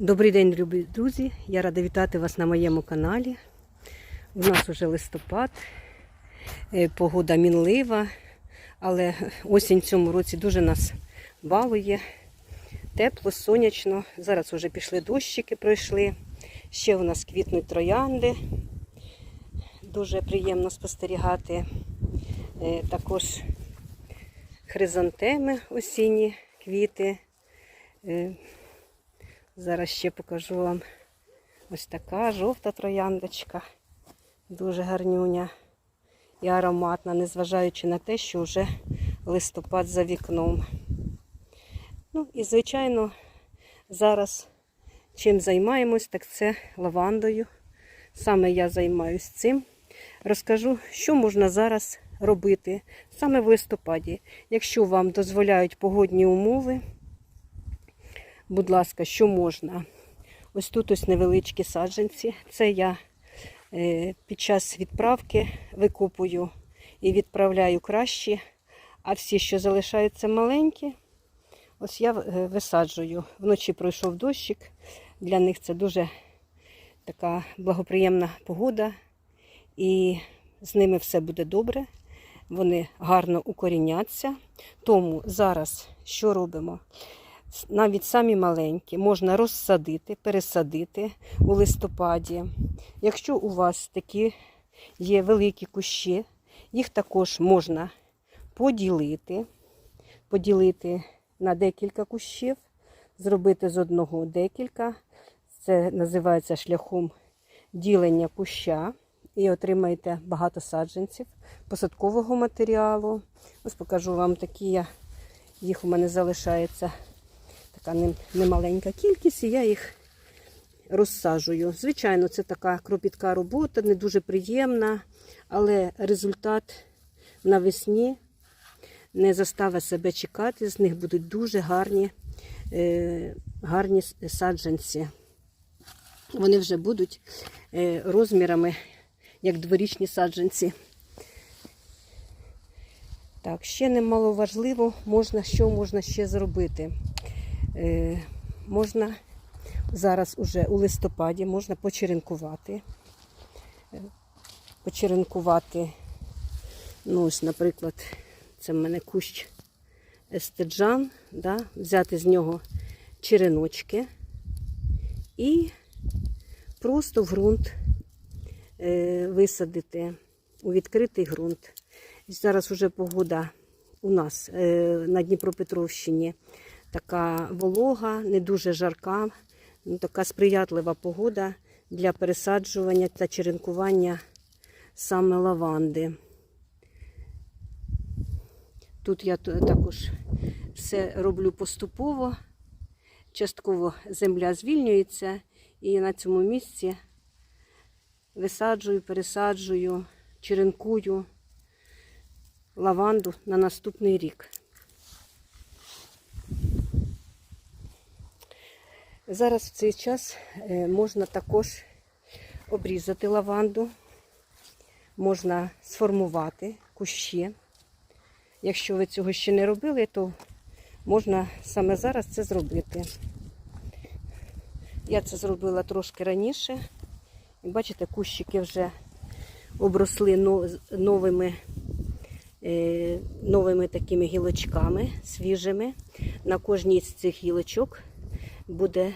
Добрий день, любі друзі! Я рада вітати вас на моєму каналі. У нас вже листопад, е, погода мінлива, але осінь в цьому році дуже нас балує. Тепло, сонячно. Зараз вже пішли дощики, пройшли. Ще у нас квітнуть троянди. Дуже приємно спостерігати. Е, Також хризантеми осінні квіти. Зараз ще покажу вам ось така жовта трояндочка. Дуже гарнюня і ароматна, незважаючи на те, що вже листопад за вікном. Ну і, звичайно, зараз чим займаємось, так це лавандою. Саме я займаюся цим. Розкажу, що можна зараз робити саме в листопаді, якщо вам дозволяють погодні умови будь ласка, що можна. Ось тут ось невеличкі саджанці. Це я е, під час відправки викопую і відправляю кращі, а всі, що залишаються маленькі, ось я е, висаджую. Вночі пройшов дощик. Для них це дуже така благоприємна погода, і з ними все буде добре. Вони гарно укоріняться. Тому зараз що робимо? Навіть самі маленькі, можна розсадити, пересадити у листопаді. Якщо у вас такі є великі кущі, їх також можна поділити, поділити на декілька кущів, зробити з одного декілька. Це називається шляхом ділення куща. І отримаєте багато саджанців посадкового матеріалу. Ось покажу вам такі, їх у мене залишається така немаленька кількість, і я їх розсаджую. Звичайно, це така кропітка робота, не дуже приємна, але результат навесні не заставить себе чекати, з них будуть дуже гарні, е, гарні саджанці. Вони вже будуть е, розмірами, як дворічні саджанці. Так, ще немаловажливо, можна, що можна ще зробити. Е, можна зараз уже у листопаді можна почеренкувати. Е, почеренкувати, ну ось, наприклад, це в мене кущ естеджан, да, взяти з нього череночки і просто в ґрунт е, висадити у відкритий ґрунт. Зараз вже погода у нас на Дніпропетровщині така волога, не дуже жарка, ну, така сприятлива погода для пересаджування та черенкування саме лаванди. Тут я також все роблю поступово, частково земля звільнюється, і на цьому місці висаджую, пересаджую, черенкую лаванду на наступний рік. Зараз в цей час е, можна також обрізати лаванду, можна сформувати кущі. Якщо ви цього ще не робили, то можна саме зараз це зробити. Я це зробила трошки раніше. Бачите, кущики вже обросли новими е, новими такими гілочками свіжими. На кожній з цих гілочок буде,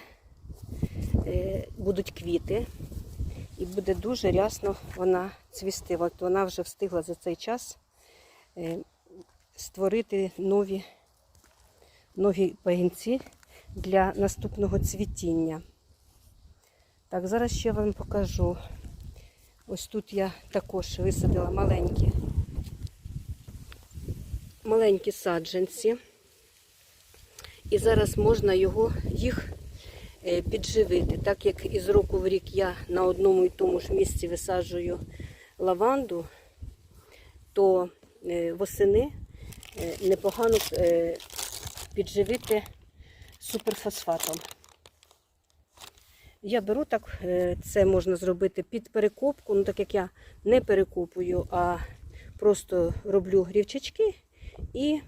е, будуть квіти, і буде дуже рясно вона цвісти. От вона вже встигла за цей час е, створити нові, нові пагінці для наступного цвітіння. Так, зараз ще вам покажу. Ось тут я також висадила маленькі, маленькі саджанці. І зараз можна його, їх е, підживити. Так як із року в рік я на одному і тому ж місці висаджую лаванду, то е, восени е, непогано підживити суперфосфатом. Я беру так, це можна зробити під перекопку, ну так як я не перекопую, а просто роблю рівчачки і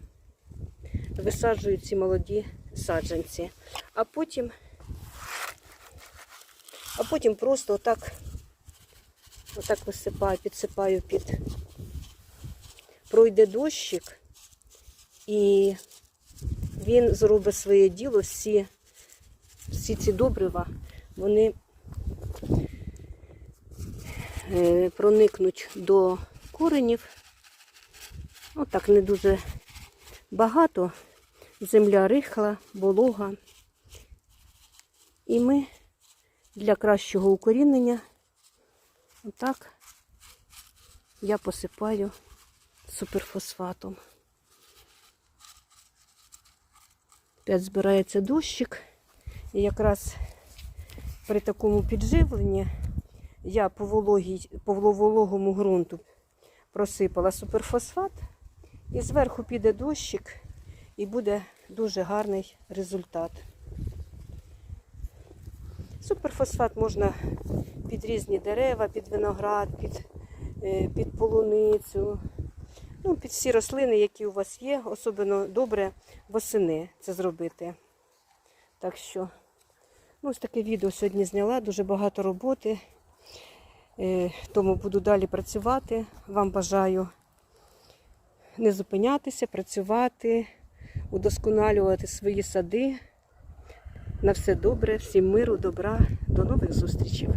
висаджую ці молоді саджанці. А потім а потім просто отак, отак висипаю, підсипаю під. Пройде дощик, і він зробить своє діло, всі, всі ці добрива, вони е, проникнуть до коренів. Отак не дуже багато. Земля рихла, волога. І ми для кращого укорінення отак я посипаю суперфосфатом. Опять збирається дощик. І якраз при такому підживленні я по, вологій, по вологому ґрунту просипала суперфосфат, і зверху піде дощик, і буде дуже гарний результат. Суперфосфат можна під різні дерева, під виноград, під, е, під полуницю, ну, під всі рослини, які у вас є, особливо добре восени це зробити. Так що, ну, ось таке відео сьогодні зняла, дуже багато роботи. Е, Тому буду далі працювати. Вам бажаю не зупинятися, працювати, удосконалювати свої сади. На все добре, всім миру, добра, до нових зустрічей.